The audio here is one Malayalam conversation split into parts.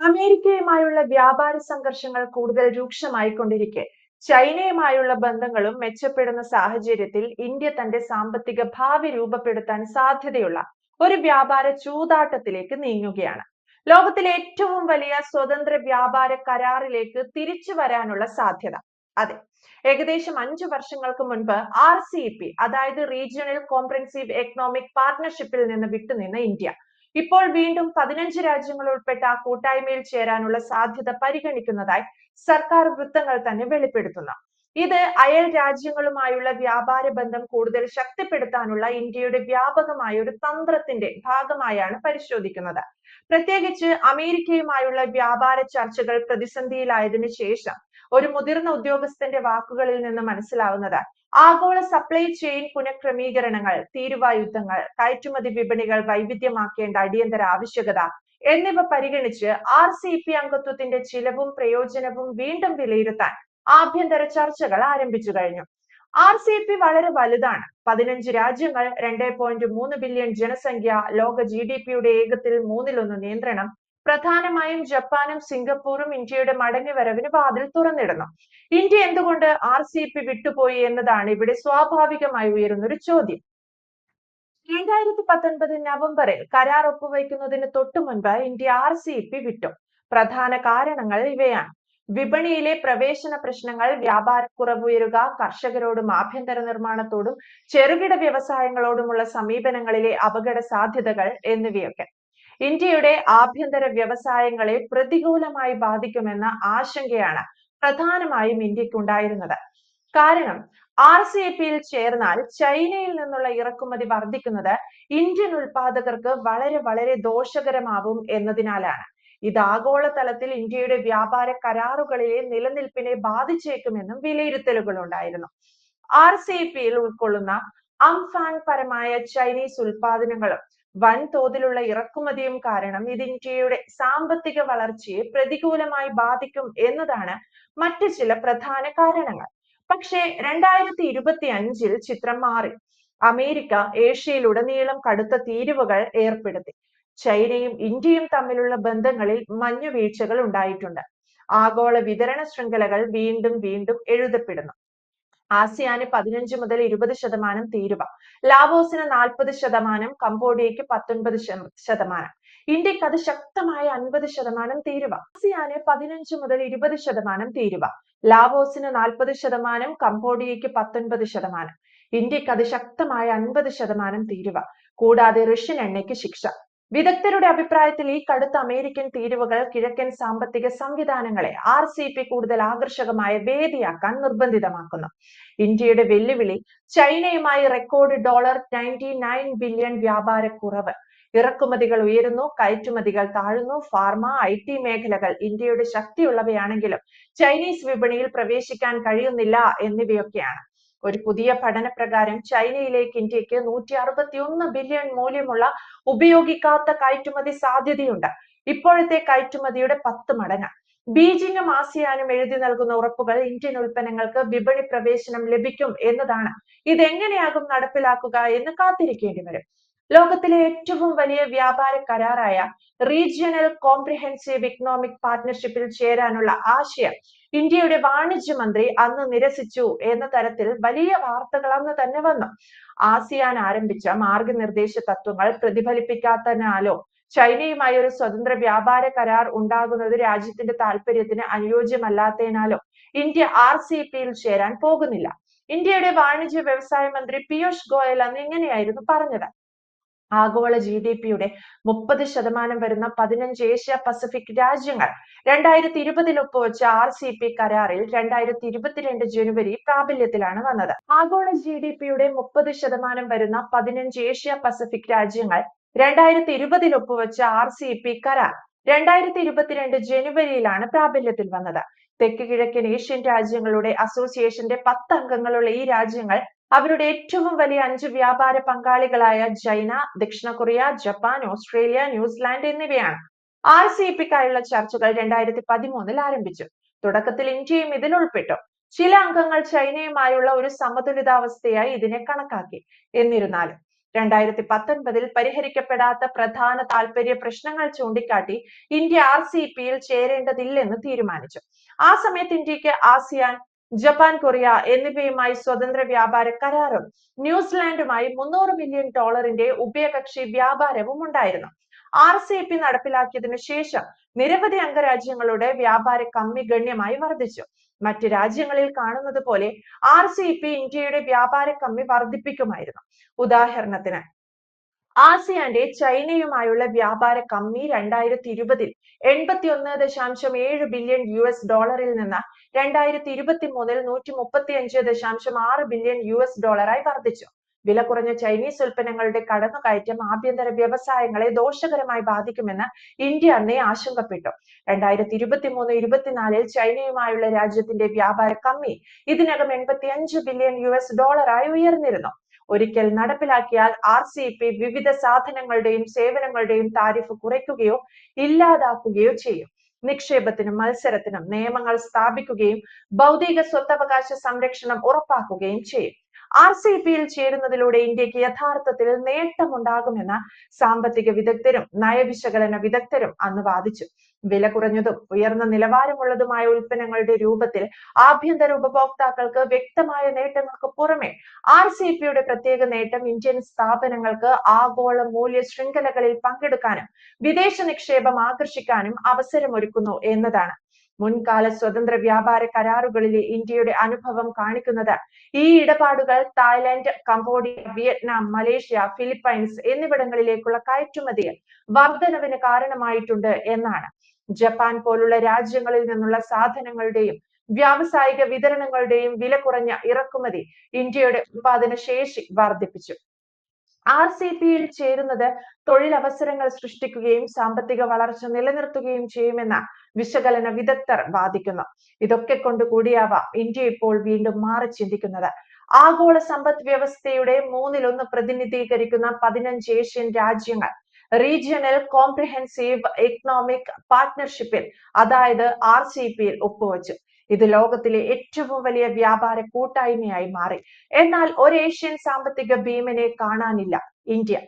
അമേരിക്കയുമായുള്ള വ്യാപാര സംഘർഷങ്ങൾ കൂടുതൽ രൂക്ഷമായിക്കൊണ്ടിരിക്കെ. ചൈനയുമായുള്ള ബന്ധങ്ങളും മെച്ചപ്പെടുന്ന സാഹചര്യത്തിൽ ഇന്ത്യ തന്റെ സാമ്പത്തിക ഭാവി രൂപപ്പെടുത്താൻ സാധ്യതയുള്ള ഒരു വ്യാപാര ചൂതാട്ടത്തിലേക്ക് നീങ്ങുകയാണ്. ലോകത്തിലെ ഏറ്റവും വലിയ സ്വതന്ത്ര വ്യാപാര കരാറിലേക്ക് തിരിച്ചു വരാനുള്ള സാധ്യത. അതെ ഏകദേശം അഞ്ചു വർഷങ്ങൾക്ക് മുൻപ് ആർ സി പി അതായത് റീജിയണൽ കോംപ്രഹെൻസീവ് എക്കണോമിക് പാർട്ണർഷിപ്പിൽ നിന്ന് വിട്ടുനിന്ന ഇന്ത്യ ഇപ്പോൾ വീണ്ടും പതിനഞ്ച് രാജ്യങ്ങൾ ഉൾപ്പെട്ട ആ കൂട്ടായ്മയിൽ ചേരാനുള്ള സാധ്യത പരിഗണിക്കുന്നതായി സർക്കാർ വൃത്തങ്ങൾ തന്നെ വെളിപ്പെടുത്തുന്നു. ഇത് അയൽ രാജ്യങ്ങളുമായുള്ള വ്യാപാര ബന്ധം കൂടുതൽ ശക്തിപ്പെടുത്താനുള്ള ഇന്ത്യയുടെ വ്യാപകമായ ഒരു തന്ത്രത്തിന്റെ ഭാഗമായാണ് പരിശോധിക്കുന്നത്. പ്രത്യേകിച്ച് അമേരിക്കയുമായുള്ള വ്യാപാര ചർച്ചകൾ പ്രതിസന്ധിയിലായതിനു ശേഷം ഒരു മുതിർന്ന ഉദ്യോഗസ്ഥന്റെ വാക്കുകളിൽ നിന്ന് മനസ്സിലാവുന്നത് ആഗോള സപ്ലൈ ചെയിൻ പുനഃക്രമീകരണങ്ങൾ തീരുവായുദ്ധങ്ങൾ കയറ്റുമതി വിപണികൾ വൈവിധ്യമാക്കേണ്ട അടിയന്തര ആവശ്യകത എന്നിവ പരിഗണിച്ച് ആർ സി പി അംഗത്വത്തിന്റെ ചിലവും പ്രയോജനവും വീണ്ടും വിലയിരുത്താൻ ആഭ്യന്തര ചർച്ചകൾ ആരംഭിച്ചു കഴിഞ്ഞു. ആർ സി പി വളരെ വലുതാണ്. പതിനഞ്ച് രാജ്യങ്ങൾ രണ്ടേ പോയിന്റ് മൂന്ന് ബില്യൺ ജനസംഖ്യ ലോക ജി ഡി പിയുടെ ഏകത്തിൽ മൂന്നിലൊന്ന് നിയന്ത്രണം പ്രധാനമായും ജപ്പാനും സിംഗപ്പൂറും ഇന്ത്യയുടെ മടങ്ങിവരവിന് വാതിൽ തുറന്നിടണം ഇന്ത്യ എന്തുകൊണ്ട് ആർ സി പി വിട്ടുപോയി എന്നതാണ് ഇവിടെ സ്വാഭാവികമായി ഉയരുന്ന ഒരു ചോദ്യം. രണ്ടായിരത്തി പത്തൊൻപത് നവംബറിൽ കരാർ ഒപ്പുവയ്ക്കുന്നതിന് തൊട്ടു മുൻപ് ഇന്ത്യ ആർ സി പി വിട്ടു. പ്രധാന കാരണങ്ങൾ ഇവയാണ്. വിപണിയിലെ പ്രവേശന പ്രശ്നങ്ങൾ വ്യാപാരക്കുറവ് ഉയരുക കർഷകരോടും ആഭ്യന്തര നിർമ്മാണത്തോടും ചെറുകിട വ്യവസായങ്ങളോടുമുള്ള സമീപനങ്ങളിലെ അപകട സാധ്യതകൾ എന്നിവയൊക്കെ. ഇന്ത്യയുടെ ആഭ്യന്തര വ്യവസായങ്ങളെ പ്രതികൂലമായി ബാധിക്കുമെന്ന ആശങ്കയാണ് പ്രധാനമായും ഇന്ത്യക്കുണ്ടായിരുന്നത്. കാരണം ആർ സി എ പിയിൽ ചേർന്നാൽ ചൈനയിൽ നിന്നുള്ള ഇറക്കുമതി വർദ്ധിക്കുന്നത് ഇന്ത്യൻ ഉൽപാദകർക്ക് വളരെ വളരെ ദോഷകരമാവും എന്നതിനാലാണ്. ഇത് ആഗോളതലത്തിൽ ഇന്ത്യയുടെ വ്യാപാര കരാറുകളിലെ നിലനിൽപ്പിനെ ബാധിച്ചേക്കുമെന്നും വിലയിരുത്തലുകൾ ഉണ്ടായിരുന്നു ആർ സി പിയിൽ ഉൾക്കൊള്ളുന്ന അംഫാൻ പരമായ ചൈനീസ് ഉൽപാദനങ്ങളും വൻതോതിലുള്ള ഇറക്കുമതിയും കാരണം ഇത് ഇന്ത്യയുടെ സാമ്പത്തിക വളർച്ചയെ പ്രതികൂലമായി ബാധിക്കും എന്നതാണ് മറ്റു ചില പ്രധാന കാരണങ്ങൾ. പക്ഷേ രണ്ടായിരത്തി ഇരുപത്തി അഞ്ചിൽ ചിത്രം മാറി. അമേരിക്ക ഏഷ്യയിലുടനീളം കടുത്ത തീരുവകൾ ഏർപ്പെടുത്തി. ചൈനയും ഇന്ത്യയും തമ്മിലുള്ള ബന്ധങ്ങളിൽ മഞ്ഞുവീഴ്ചകൾ ഉണ്ടായിട്ടുണ്ട്. ആഗോള വിതരണ ശൃംഖലകൾ വീണ്ടും വീണ്ടും എഴുതപ്പെടുന്നു. ആസിയാന് പതിനഞ്ച് മുതൽ ഇരുപത് ശതമാനം തീരുവ. ലാവോസിന് നാൽപ്പത് ശതമാനം കംബോഡിയയ്ക്ക് പത്തൊൻപത് ശതമാനം. ഇന്ത്യയ്ക്ക് അത് ശക്തമായ അൻപത് ശതമാനം തീരുവ. ആസിയാന് പതിനഞ്ച് മുതൽ ഇരുപത് ശതമാനം തീരുവ. ലാവോസിന് നാൽപ്പത് ശതമാനം കംബോഡിയയ്ക്ക് പത്തൊൻപത് ശതമാനം. ഇന്ത്യയ്ക്ക് അത് ശക്തമായ അൻപത് ശതമാനം തീരുവ. കൂടാതെ റഷ്യൻ എണ്ണയ്ക്ക് ശിക്ഷ. വിദഗ്ധരുടെ അഭിപ്രായത്തിൽ ഈ കടുത്ത അമേരിക്കൻ തീരുവകൾ കിഴക്കൻ സാമ്പത്തിക സംവിധാനങ്ങളെ ആർ സി പി കൂടുതൽ ആകർഷകമായ വേദിയാക്കാൻ നിർബന്ധിതമാക്കുന്നു. ഇന്ത്യയുടെ വെല്ലുവിളി ചൈനയുമായി record dollar ninety nine billion വ്യാപാര കുറവ്. ഇറക്കുമതികൾ ഉയരുന്നു കയറ്റുമതികൾ താഴുന്നു ഫാർമ ഐ ടി മേഖലകൾ ഇന്ത്യയുടെ ശക്തിയുള്ളവയാണെങ്കിലും ചൈനീസ് വിപണിയിൽ പ്രവേശിക്കാൻ കഴിയുന്നില്ല എന്നിവയൊക്കെയാണ്. ഒരു പുതിയ പഠനപ്രകാരം ചൈനയിലേക്ക് ഇന്ത്യയ്ക്ക് നൂറ്റി അറുപത്തി ഒന്ന് ബില്യൺ മൂല്യമുള്ള ഉപയോഗിക്കാത്ത കയറ്റുമതി സാധ്യതയുണ്ട്. ഇപ്പോഴത്തെ കയറ്റുമതിയുടെ പത്ത് മടങ്ങ്. ബീജിംഗും ആസിയാനും എഴുതി നൽകുന്ന ഉറപ്പുകൾ ഇന്ത്യൻ ഉൽപ്പന്നങ്ങൾക്ക് വിപണി പ്രവേശനം ലഭിക്കും എന്നതാണ്. ഇതെങ്ങനെയാകും നടപ്പിലാക്കുക എന്ന് കാത്തിരിക്കേണ്ടി വരും. ലോകത്തിലെ ഏറ്റവും വലിയ വ്യാപാര കരാറായ റീജിയണൽ കോംപ്രിഹെൻസീവ് ഇക്കണോമിക് പാർട്ട്ണർഷിപ്പിൽ ചേരാനുള്ള ആശയം ഇന്ത്യയുടെ വാണിജ്യ മന്ത്രി അന്ന് നിരസിച്ചു എന്ന തരത്തിൽ വലിയ വാർത്തകൾ അന്ന് തന്നെ വന്നു. ആസിയാൻ ആരംഭിച്ച മാർഗനിർദ്ദേശ തത്വങ്ങൾ പ്രതിഫലിപ്പിക്കാത്തതിനാലോ ചൈനയുമായി ഒരു സ്വതന്ത്ര വ്യാപാര കരാർ ഉണ്ടാകുന്നത് രാജ്യത്തിന്റെ താല്പര്യത്തിന് അനുയോജ്യമല്ലാത്തതിനാലോ ഇന്ത്യ ആർ സി പിയിൽ ചേരാൻ പോകുന്നില്ല. ഇന്ത്യയുടെ വാണിജ്യ വ്യവസായ മന്ത്രി പീയൂഷ് ഗോയൽ അന്ന് ഇങ്ങനെയായിരുന്നു പറഞ്ഞത്. ആഗോള ജി ഡി പിയുടെ മുപ്പത് ശതമാനം വരുന്ന പതിനഞ്ച് ഏഷ്യ പസഫിക് രാജ്യങ്ങൾ രണ്ടായിരത്തി ഇരുപതിൽ ഒപ്പുവെച്ച ആർ സി പി കരാറിൽ രണ്ടായിരത്തി ഇരുപത്തിരണ്ട് ജനുവരി പ്രാബല്യത്തിലാണ് വന്നത്. ആഗോള ജി ഡി പിയുടെ മുപ്പത് ശതമാനം വരുന്ന പതിനഞ്ച് ഏഷ്യ പസഫിക് രാജ്യങ്ങൾ രണ്ടായിരത്തി ഇരുപതിൽ ഒപ്പുവെച്ച ആർ സി പി കരാർ രണ്ടായിരത്തി ഇരുപത്തിരണ്ട് ജനുവരിയിലാണ് പ്രാബല്യത്തിൽ വന്നത്. തെക്ക് കിഴക്കൻ ഏഷ്യൻ രാജ്യങ്ങളുടെ അസോസിയേഷന്റെ പത്ത് അംഗങ്ങളുള്ള ഈ രാജ്യങ്ങൾ അവരുടെ ഏറ്റവും വലിയ അഞ്ച് വ്യാപാര പങ്കാളികളായ ചൈന ദക്ഷിണ Korea Japan Australia New Zealand എന്നിവയാണ്. ആർ സി പിക്കായുള്ള ചർച്ചകൾ രണ്ടായിരത്തി പതിമൂന്നിൽ ആരംഭിച്ചു. തുടക്കത്തിൽ ഇന്ത്യയും ഇതിൽ ഉൾപ്പെട്ടു. ചില അംഗങ്ങൾ ചൈനയുമായുള്ള ഒരു സമതുലിതാവസ്ഥയായി ഇതിനെ കണക്കാക്കി. എന്നിരുന്നാലും രണ്ടായിരത്തി പത്തൊൻപതിൽ പരിഹരിക്കപ്പെടാത്ത പ്രധാന താല്പര്യ പ്രശ്നങ്ങൾ ചൂണ്ടിക്കാട്ടി ഇന്ത്യ ആർ സി പിയിൽ ചേരേണ്ടതില്ലെന്ന് തീരുമാനിച്ചു. ആ സമയത്ത് ഇന്ത്യയ്ക്ക് ആസിയാൻ ജപ്പാൻ കൊറിയ എന്നിവയുമായി സ്വതന്ത്ര വ്യാപാര കരാറും. ന്യൂസിലാൻഡുമായി മുന്നൂറ് മില്യൺ ഡോളറിന്റെ ഉഭയകക്ഷി വ്യാപാരവും ഉണ്ടായിരുന്നു. ആർ സി പി നടപ്പിലാക്കിയതിനു ശേഷം നിരവധി അംഗരാജ്യങ്ങളുടെ വ്യാപാര കമ്മി ഗണ്യമായി വർദ്ധിച്ചു. മറ്റ് രാജ്യങ്ങളിൽ കാണുന്നത് പോലെ ആർ സി പി ഇന്ത്യയുടെ വ്യാപാര കമ്മി വർദ്ധിപ്പിക്കുമായിരുന്നു. ഉദാഹരണത്തിന് ആസിയാന്റെ ചൈനയുമായുള്ള വ്യാപാര കമ്മി രണ്ടായിരത്തി ഇരുപതിൽ എൺപത്തി ഒന്ന് ദശാംശം ഏഴ് ബില്യൺ യു എസ് ഡോളറിൽ നിന്ന് രണ്ടായിരത്തി ഇരുപത്തി മൂന്നിൽ നൂറ്റി മുപ്പത്തി അഞ്ച് ദശാംശം ആറ് ബില്യൺ യു എസ് ഡോളറായി വർദ്ധിച്ചു. വില കുറഞ്ഞ ചൈനീസ് ഉൽപ്പന്നങ്ങളുടെ കടന്നുകയറ്റം ആഭ്യന്തര വ്യവസായങ്ങളെ ദോഷകരമായി ബാധിക്കുമെന്ന് ഇന്ത്യ അന്നേ ആശങ്കപ്പെട്ടു. രണ്ടായിരത്തി ഇരുപത്തി മൂന്ന് ഇരുപത്തിനാലിൽ ചൈനയുമായുള്ള രാജ്യത്തിന്റെ വ്യാപാര കമ്മി ഇതിനകം എൺപത്തി അഞ്ച് ബില്യൺ യു എസ് ഡോളറായി ഉയർന്നിരുന്നു. ഒരിക്കൽ നടപ്പിലാക്കിയാൽ ആർ സി പി വിവിധ സാധനങ്ങളുടെയും സേവനങ്ങളുടെയും താരിഫ് കുറയ്ക്കുകയോ ഇല്ലാതാക്കുകയോ ചെയ്യും. നിക്ഷേപത്തിനും മത്സരത്തിനും നിയമങ്ങൾ സ്ഥാപിക്കുകയും ഭൗതിക സ്വത്തവകാശ സംരക്ഷണം ഉറപ്പാക്കുകയും ചെയ്യും. ആർ സി പിയിൽ ചേരുന്നതിലൂടെ ഇന്ത്യയ്ക്ക് യഥാർത്ഥത്തിൽ നേട്ടമുണ്ടാകുമെന്ന് സാമ്പത്തിക വിദഗ്ധരും നയവിശകലന വിദഗ്ധരും അന്ന് വാദിച്ചു. വില കുറഞ്ഞതും ഉയർന്ന നിലവാരമുള്ളതുമായ ഉൽപ്പന്നങ്ങളുടെ രൂപത്തിൽ ആഭ്യന്തര ഉപഭോക്താക്കൾക്ക് വ്യക്തമായ നേട്ടങ്ങൾക്ക് പുറമെ ആർ സി പിയുടെ പ്രത്യേക നേട്ടം ഇന്ത്യൻ സ്ഥാപനങ്ങൾക്ക് ആഗോള മൂല്യ ശൃംഖലകളിൽ പങ്കെടുക്കാനും വിദേശ നിക്ഷേപം ആകർഷിക്കാനും അവസരമൊരുക്കുന്നു എന്നതാണ്. മുൻകാല സ്വതന്ത്ര വ്യാപാര കരാറുകളിലെ ഇന്ത്യയുടെ അനുഭവം കാണിക്കുന്നത്. ഈ ഇടപാടുകൾ Thailand Cambodia Vietnam Malaysia Philippines എന്നിവിടങ്ങളിലേക്കുള്ള കയറ്റുമതിയിൽ വർധനവിന് കാരണമായിട്ടുണ്ട് എന്നാണ്. ജപ്പാൻ പോലുള്ള രാജ്യങ്ങളിൽ നിന്നുള്ള സാധനങ്ങളുടെയും വ്യാവസായിക വിതരണങ്ങളുടെയും വില കുറഞ്ഞ ഇറക്കുമതി ഇന്ത്യയുടെ ഉത്പാദന ശേഷി വർദ്ധിപ്പിച്ചു. ആർ സി പിയിൽ ചേരുന്നത് തൊഴിലവസരങ്ങൾ സൃഷ്ടിക്കുകയും സാമ്പത്തിക വളർച്ച നിലനിർത്തുകയും ചെയ്യുമെന്ന വിശകലന വിദഗ്ധർ വാദിക്കുന്നു. ഇതൊക്കെ കൊണ്ട് കൂടിയാവാം ഇന്ത്യ ഇപ്പോൾ വീണ്ടും മാറി ചിന്തിക്കുന്നത്. ആഗോള സമ്പദ് വ്യവസ്ഥയുടെ മൂന്നിലൊന്ന് പ്രതിനിധീകരിക്കുന്ന പതിനഞ്ച് ഏഷ്യൻ രാജ്യങ്ങൾ റീജിയണൽ കോംപ്രിഹെൻസീവ് എക്കണോമിക് പാർട്ട്ണർഷിപ്പിൽ അതായത് ആർ സി പിയിൽ ഒപ്പുവച്ചു. ഇത് ലോകത്തിലെ ഏറ്റവും വലിയ വ്യാപാര കൂട്ടായ്മയായി മാറി. എന്നാൽ ഒരു ഏഷ്യൻ സാമ്പത്തിക ഭീമനെ കാണാനില്ല ഇന്ത്യ.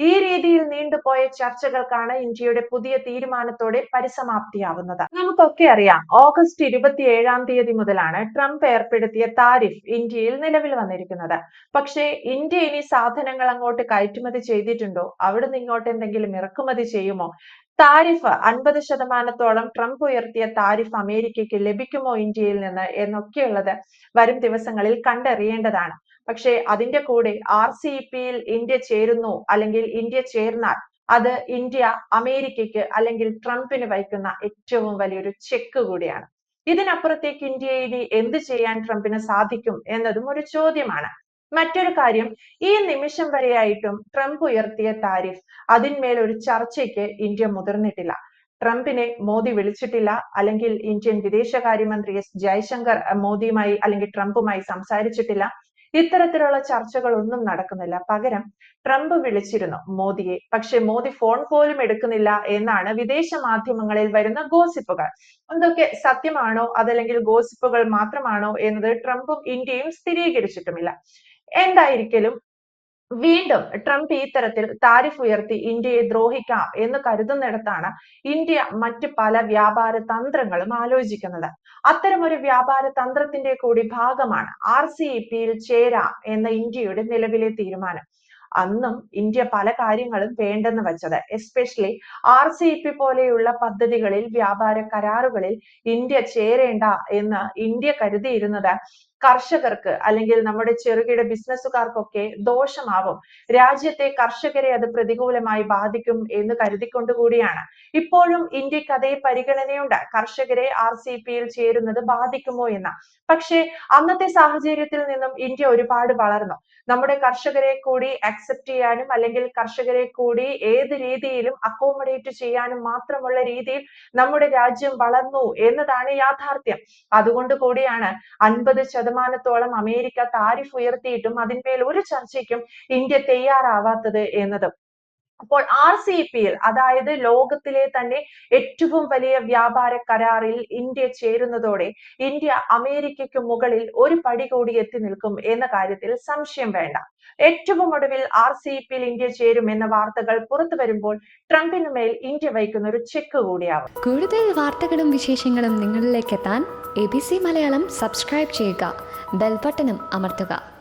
ഈ രീതിയിൽ നീണ്ടുപോയ ചർച്ചകൾക്കാണ് ഇന്ത്യയുടെ പുതിയ തീരുമാനത്തോടെ പരിസമാപ്തിയാവുന്നത്. നമുക്കൊക്കെ അറിയാം ഓഗസ്റ്റ് ഇരുപത്തി ഏഴാം തീയതി മുതലാണ് ട്രംപ് ഏർപ്പെടുത്തിയ താരിഫ് ഇന്ത്യയിൽ നിലവിൽ വന്നിരിക്കുന്നത്. പക്ഷേ ഇന്ത്യ ഇനി സാധനങ്ങൾ അങ്ങോട്ട് കയറ്റുമതി ചെയ്തിട്ടുണ്ടോ? അവിടുന്ന് ഇങ്ങോട്ട് എന്തെങ്കിലും ഇറക്കുമതി ചെയ്യുമോ? താരിഫ് അൻപത് ശതമാനത്തോളം ട്രംപ് ഉയർത്തിയ താരിഫ് അമേരിക്കയ്ക്ക് ലഭിക്കുമോ ഇന്ത്യയിൽ നിന്ന് എന്നൊക്കെയുള്ളത് വരും ദിവസങ്ങളിൽ കണ്ടറിയേണ്ടതാണ്. പക്ഷേ അതിന്റെ കൂടെ ആർ സി പിയിൽ ഇന്ത്യ ചേരുന്നു അല്ലെങ്കിൽ ഇന്ത്യ ചേർന്നാൽ അത് ഇന്ത്യ അമേരിക്കയ്ക്ക് അല്ലെങ്കിൽ ട്രംപിന് വയ്ക്കുന്ന ഏറ്റവും വലിയൊരു ചെക്ക് കൂടിയാണ്. ഇതിനപ്പുറത്തേക്ക് ഇന്ത്യ ഇനി എന്ത് ചെയ്യാൻ ട്രംപിന് സാധിക്കും എന്നതും ഒരു ചോദ്യമാണ്. മറ്റൊരു കാര്യം ഈ നിമിഷം വരെയായിട്ടും ട്രംപ് ഉയർത്തിയ താരിഫ് അതിന്മേൽ ഒരു ചർച്ചയ്ക്ക് ഇന്ത്യ മുതിർന്നിട്ടില്ല. ട്രംപിനെ മോദി വിളിച്ചിട്ടില്ല അല്ലെങ്കിൽ ഇന്ത്യൻ വിദേശകാര്യമന്ത്രി എസ് ജയശങ്കർ മോദിയുമായി അല്ലെങ്കിൽ ട്രംപുമായി സംസാരിച്ചിട്ടില്ല. ഇത്തരത്തിലുള്ള ചർച്ചകളൊന്നും നടക്കുന്നില്ല. പകരം ട്രംപ് വിളിച്ചിരുന്നു മോദിയെ. പക്ഷെ മോദി ഫോൺ പോലും എടുക്കുന്നില്ല എന്നാണ് വിദേശ മാധ്യമങ്ങളിൽ വരുന്ന ഗോസിപ്പുകൾ. എന്തൊക്കെ സത്യമാണോ അതല്ലെങ്കിൽ ഗോസിപ്പുകൾ മാത്രമാണോ എന്നത് ട്രംപും ഇന്ത്യയും സ്ഥിരീകരിച്ചിട്ടുമില്ല. എന്തായിരിക്കലും വീണ്ടും ട്രംപ് ഈ തരത്തിൽ താരിഫ് ഉയർത്തി ഇന്ത്യയെ ദ്രോഹിക്കാം എന്ന് കരുതുന്നിടത്താണ് ഇന്ത്യ മറ്റ് പല വ്യാപാര തന്ത്രങ്ങളും ആലോചിക്കുന്നത്. അത്തരമൊരു വ്യാപാര തന്ത്രത്തിന്റെ കൂടി ഭാഗമാണ് ആർ സി ഇ പിയിൽ ചേരാം എന്ന ഇന്ത്യയുടെ നിലവിലെ തീരുമാനം. അന്നും ഇന്ത്യ പല കാര്യങ്ങളും വേണ്ടെന്ന് വെച്ചത്. എസ്പെഷ്യലി ആർ സി പി പോലെയുള്ള പദ്ധതികളിൽ വ്യാപാര കരാറുകളിൽ ഇന്ത്യ ചേരേണ്ട എന്ന് ഇന്ത്യ കരുതിയിരുന്നത് കർഷകർക്ക് അല്ലെങ്കിൽ നമ്മുടെ ചെറുകിട ബിസിനസ്സുകാർക്കൊക്കെ ദോഷമാവും. രാജ്യത്തെ കർഷകരെ അത് പ്രതികൂലമായി ബാധിക്കും എന്ന് കരുതിക്കൊണ്ട് കൂടിയാണ്. ഇപ്പോഴും ഇന്ത്യയ്ക്ക് അതേ പരിഗണനയുണ്ട്. കർഷകരെ ആർ സി പിയിൽ ചേരുന്നത് ബാധിക്കുമോ എന്ന. പക്ഷേ അന്നത്തെ സാഹചര്യത്തിൽ നിന്നും ഇന്ത്യ ഒരുപാട് വളർന്നു. നമ്മുടെ കർഷകരെ കൂടി അക്സെപ്റ്റ് ചെയ്യാനും അല്ലെങ്കിൽ കർഷകരെ കൂടി ഏത് രീതിയിലും അക്കോമഡേറ്റ് ചെയ്യാനും മാത്രമുള്ള രീതിയിൽ നമ്മുടെ രാജ്യം വളർന്നു എന്നതാണ് യാഥാർത്ഥ്യം. അതുകൊണ്ട് കൂടിയാണ് അൻപത് ശതമാനത്തോളം അമേരിക്ക താരിഫ് ഉയർത്തിയിട്ടും അതിന്മേൽ ഒരു ചർച്ചയ്ക്കും ഇന്ത്യ തയ്യാറാവാത്തത് എന്നതും. അപ്പോൾ ആർ സി അതായത് ലോകത്തിലെ തന്നെ ഏറ്റവും വലിയ വ്യാപാര കരാറിൽ ഇന്ത്യ ചേരുന്നതോടെ ഇന്ത്യ അമേരിക്കയ്ക്ക് മുകളിൽ ഒരു പടി കൂടി എത്തി നിൽക്കും എന്ന കാര്യത്തിൽ സംശയം വേണ്ട. ഏറ്റവും ഒടുവിൽ ആർ സി പിയിൽ ഇന്ത്യ ചേരും എന്ന വാർത്തകൾ പുറത്തു വരുമ്പോൾ ട്രംപിന് മേൽ ഇന്ത്യ വഹിക്കുന്ന ഒരു ചെക്ക് കൂടിയാവും. കൂടുതൽ വാർത്തകളും വിശേഷങ്ങളും നിങ്ങളിലേക്ക് എത്താൻ A B C Malayalam subscribe ചെയ്യുക ബെൽബട്ടനും അമർത്തുക.